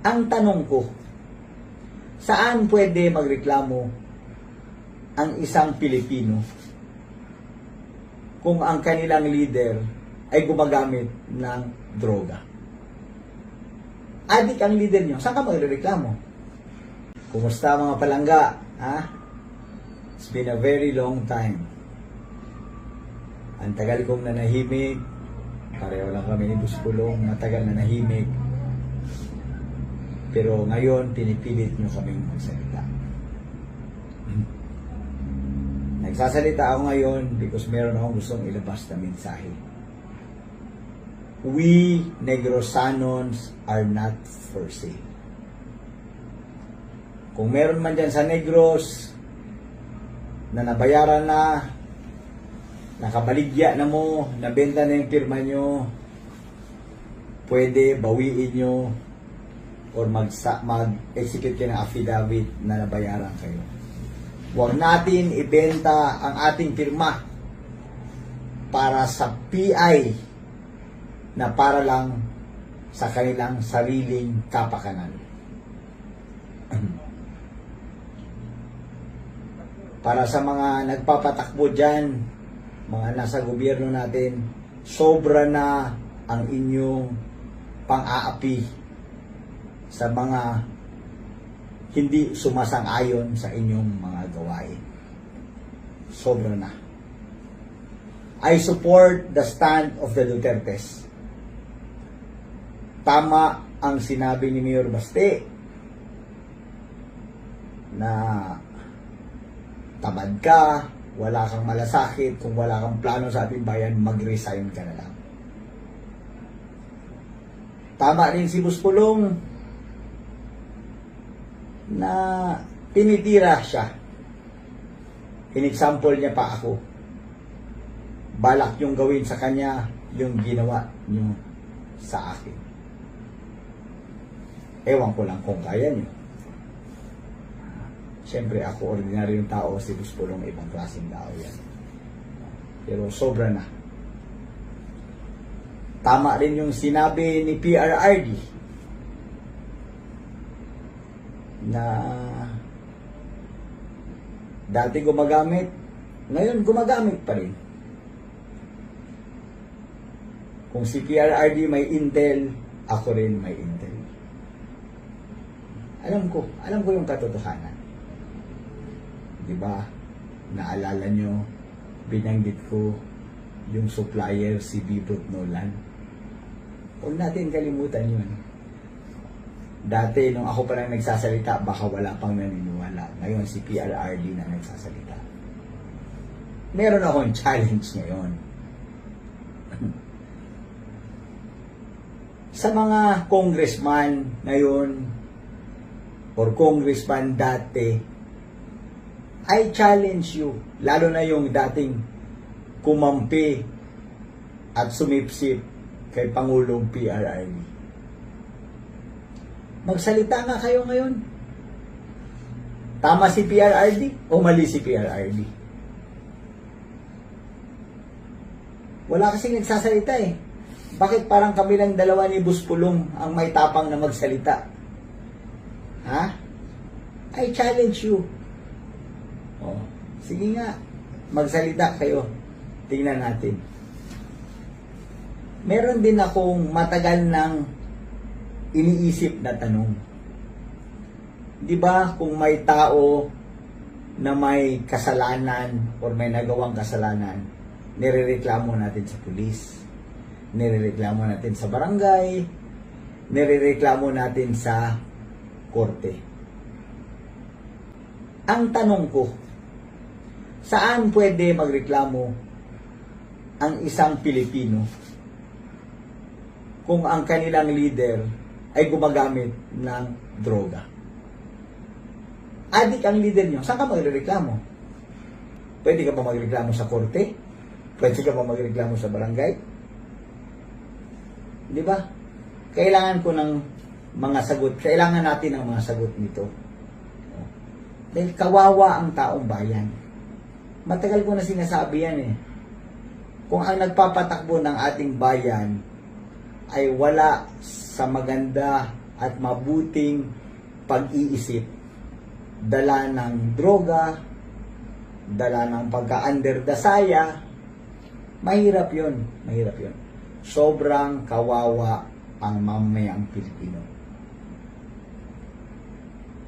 Ang tanong ko, saan pwede magreklamo ang isang Pilipino kung ang kanilang leader ay gumagamit ng droga? Adik ang leader nyo, saan ka magreklamo? Kumusta mga palangga? Ha? It's been a very long time. Ang tagal kong nanahimik. Pareho lang kami ni Buspulong, matagal na nahimik. Pero ngayon, pinipilit nyo kaming magsalita. Nagsasalita ako ngayon because meron akong gustong ilabas na mensahe. We Negrosanons are not for sale. Kung meron man dyan sa Negros na nabayaran na, nakabaligya na mo, nabenta na yung pirma nyo, pwede bawiin nyo or magsa, mag-execute kayo ng affidavit na nabayaran kayo. Huwag natin ibenta ang ating pirma para sa PI na para lang sa kanilang sariling kapakanan. para sa mga nagpapatakbo dyan, mga nasa gobyerno natin, sobra na ang inyong pang-aapi sa mga hindi sumasang-ayon sa inyong mga gawain. Sobra na. I support the stand of the Dutertes. Tama ang sinabi ni Mayor Baste na tamad ka, wala kang malasakit, kung wala kang plano sa ating bayan, mag-resign ka na lang. Tama rin si Buspulong na tinitira siya. In-example niya pa ako. Balak yung gawin sa kanya yung ginawa niyo sa akin. Ewan ko lang kung kaya niyo. Siyempre ako ordinaryong tao, si Buspulong ibang klaseng tao yan. Pero sobra na. Tama rin yung sinabi ni PRRD na dati gumagamit, ngayon gumagamit pa rin. Kung si PRRD may intel, ako rin may intel. Alam ko, alam ko yung katotohanan. Di ba? Naalala nyo, binanggit ko yung supplier si Bibot Nolan. Huwag natin kalimutan yun. Dati, nung ako pa lang nagsasalita, baka wala pang naniniwala. Ngayon, si PRRD na nagsasalita. Meron akong challenge ngayon. Sa mga congressman ngayon, or congressman dati, I challenge you, lalo na yung dating kumampi at sumipsip kay Pangulong PRRD. Magsalita nga kayo ngayon. Tama si PRRD o mali si PRRD? Wala kasing nagsasalita eh. Bakit parang kami lang dalawa ni Buspulong ang may tapang na magsalita? Ha? I challenge you. Oh, sige nga, magsalita kayo. Tingnan natin. Meron din akong matagal nang iniisip na tanong. Di ba kung may tao na may kasalanan or may nagawang kasalanan, nirereklamo natin sa pulis, nirereklamo natin sa barangay, nirereklamo natin sa korte. Ang tanong ko, saan pwede magreklamo ang isang Pilipino kung ang kanilang leader ay gumagamit ng droga? Adik ang leader nyo, saan ka magreklamo? Pwede ka ba magreklamo sa korte? Pwede ka ba magreklamo sa barangay? Di ba? Kailangan ko ng mga sagot. Kailangan natin ng mga sagot nito. Dahil kawawa ang taong bayan. Matagal ko na sinasabi yan eh. Kung ang nagpapatakbo ng ating bayan ay wala sa maganda at mabuting pag-iisip, dala ng droga, dala ng pagka-under the saya, mahirap yon, mahirap yon. Sobrang kawawa ang mamayang Pilipino.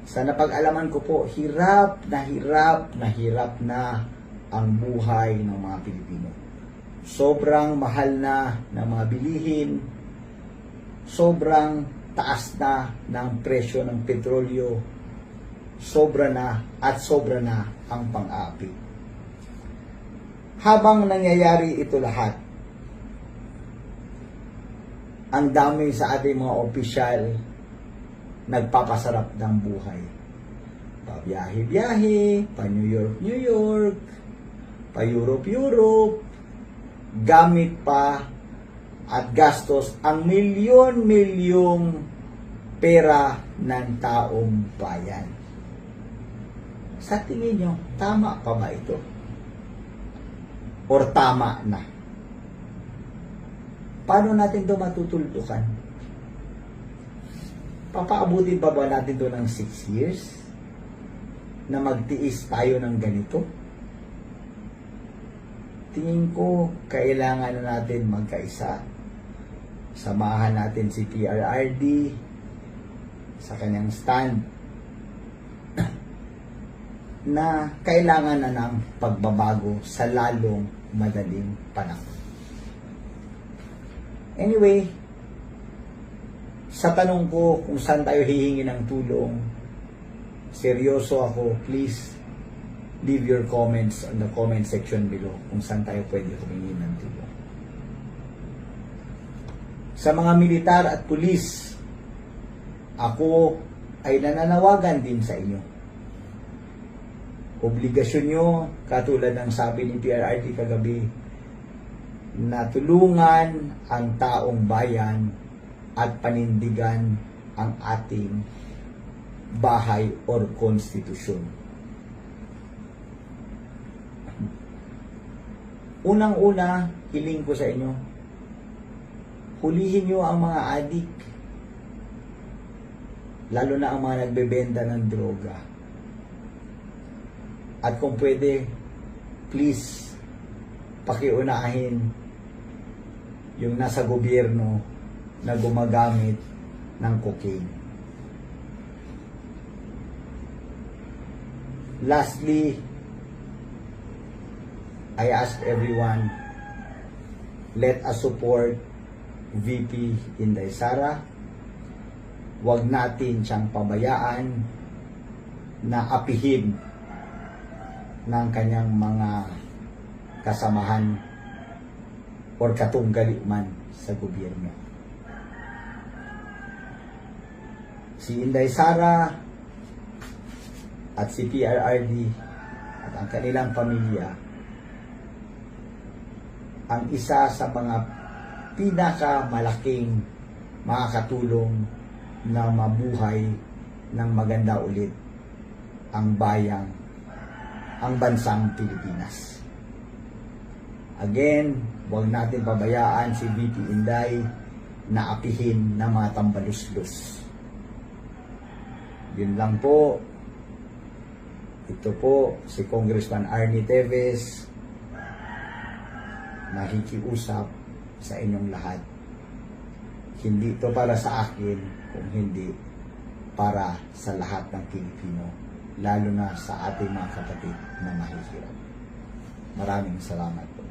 Sa napag-alaman ko po, hirap na hirap na hirap na ang buhay ng mga Pilipino. Sobrang mahal na ng mga bilihin, sobrang taas na ng presyo ng petrolyo, sobra na at sobra na ang pang-api. Habang nangyayari ito lahat, ang dami sa ating mga opisyal nagpapasarap ng buhay. Pa-biyahe-biyahe, pa-New York, New York, pa-Europe, Europe, gamit pa at gastos ang milyon-milyong pera ng taong bayan. Sa tingin nyo, tama pa ba ito? Or tama na? Paano natin ito matutuldukan? Papaabutin pa ba natin ito ng 6 years? Na magtiis tayo ng ganito? Tingin ko, kailangan na natin magkaisa. Samahan natin si PRRD sa kanyang stand na kailangan na ng pagbabago sa lalong madaling panahon. Anyway, sa tanong ko kung saan tayo hihingi ng tulong, seryoso ako, please leave your comments on the comment section below kung saan tayo pwede humingi ng tulong. Sa mga militar at pulis, ako ay nananawagan din sa inyo. Obligasyon nyo, katulad ng sabi ni PRRD kagabi, na tulungan ang taong bayan at panindigan ang ating bahay or konstitusyon. Unang-una, hiling ko sa inyo, hulihin nyo ang mga adik, lalo na ang mga nagbebenta ng droga. At kung pwede, please, pakiunahin yung nasa gobyerno na gumagamit ng cocaine. Lastly, I ask everyone, let us support VP Inday Sara. Huwag natin siyang pabayaan na apihin ng kanyang mga kasamahan or katunggali man sa gobyerno. Si Inday Sara at si PRRD at ang kanilang pamilya ang isa sa mga pinakamalaking makakatulong na mabuhay ng maganda ulit ang bayang, ang bansang Pilipinas. Again, huwag natin pabayaan si VP Inday na apihin ng mga tambaluslos. Yun lang po. Ito po si Congressman Arnie Teves nakikiusap sa inyong lahat. Hindi ito para sa akin, kung hindi para sa lahat ng Pilipino, lalo na sa ating mga kapatid na mahihirap. Maraming salamat po.